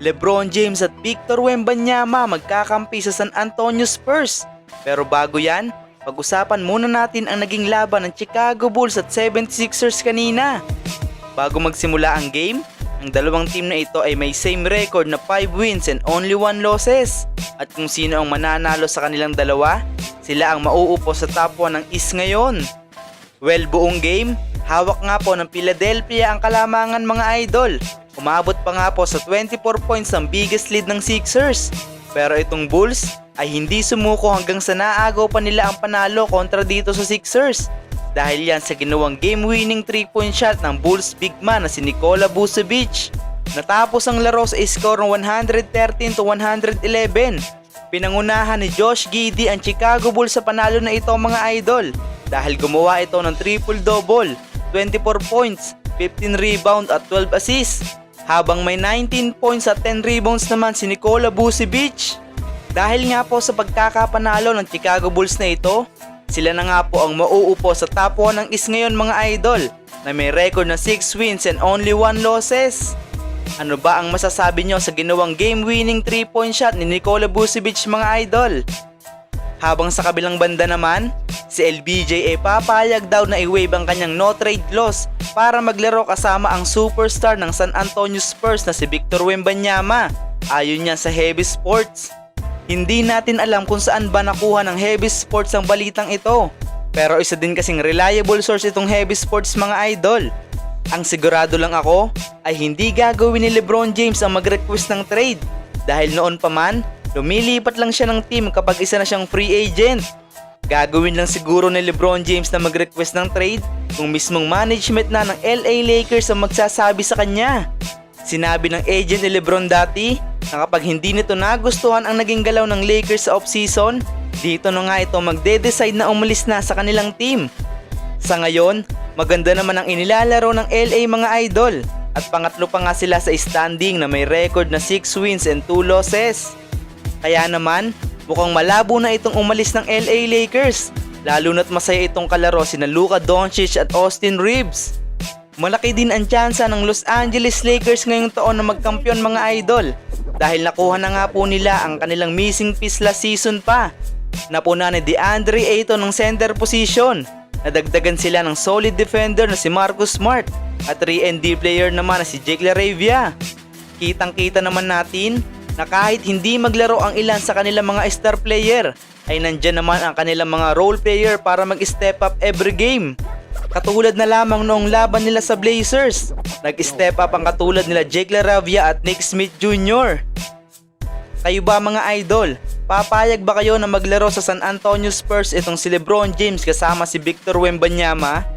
Lebron James at Victor Wembanyama magkakampi sa San Antonio Spurs. Pero bago yan, pag-usapan muna natin ang naging laban ng Chicago Bulls at 76ers kanina. Bago magsimula ang game, ang dalawang team na ito ay may same record na 5 wins and only 1 losses. At kung sino ang mananalo sa kanilang dalawa, sila ang mauupo sa top 1 ng East ngayon. Well, buong game, hawak nga po ng Philadelphia ang kalamangan mga idol. Umabot pa nga po sa 24 points ang biggest lead ng Sixers. Pero itong Bulls ay hindi sumuko hanggang sa naagaw pa nila ang panalo kontra dito sa Sixers. Dahil yan sa ginawang game-winning 3-point shot ng Bulls big man na si Nikola Vucevic. Natapos ang laro sa score ng 113 to 111. Pinangunahan ni Josh Giddey ang Chicago Bulls sa panalo na ito mga idol dahil gumawa ito ng triple-double, 24 points, 15 rebound at 12 assists. Habang may 19 points at 10 rebounds naman si Nikola Vucevic. Dahil nga po sa pagkakapanalo ng Chicago Bulls na ito, sila na nga po ang mauupo sa top 1 ng is ngayon mga idol na may record na 6 wins and only 1 losses. Ano ba ang masasabi nyo sa ginawang game-winning 3-point shot ni Nikola Vucevic mga idol? Habang sa kabilang banda naman, si LBJ ay papayag daw na i-waive ang kanyang no trade clause para maglaro kasama ang superstar ng San Antonio Spurs na si Victor Wembanyama. Ayon niya sa Heavy Sports. Hindi natin alam kung saan ba nakuha ng Heavy Sports ang balitang ito. Pero isa din kasing reliable source itong Heavy Sports mga idol. Ang sigurado lang ako ay hindi gagawin ni Lebron James ang mag-request ng trade dahil noon pa man, lumilipat lang siya ng team kapag isa na siyang free agent. Gagawin lang siguro ni Lebron James na mag-request ng trade kung mismong management na ng LA Lakers ang magsasabi sa kanya. Sinabi ng agent ni Lebron dati na kapag hindi nito nagustuhan ang naging galaw ng Lakers sa offseason, dito na nga ito magde-decide na umalis na sa kanilang team. Sa ngayon, maganda naman ang inilalaro ng LA mga idol at pangatlo pa nga sila sa standing na may record na 6 wins and 2 losses. Kaya naman, mukhang malabo na itong umalis ng LA Lakers lalo na't masaya itong kalaro sina Luka Doncic at Austin Reeves. Malaki din ang tsansa ng Los Angeles Lakers ngayong taon na magkampiyon mga idol dahil nakuha na nga po nila ang kanilang missing piece last season pa. Napuna ni DeAndre Ayton ng center position. Nadagdagan sila ng solid defender na si Marcus Smart at 3 player naman na si Jake LaRavia. Kitang kita naman natin na kahit hindi maglaro ang ilan sa kanilang mga star player ay nandyan naman ang kanilang mga role player para mag-step up every game. Katulad na lamang noong laban nila sa Blazers. Nag-step up ang katulad nila Jake LaRavia at Nick Smith Jr. Kayo ba mga idol? Papayag ba kayo na maglaro sa San Antonio Spurs itong si Lebron James kasama si Victor Wembanyama?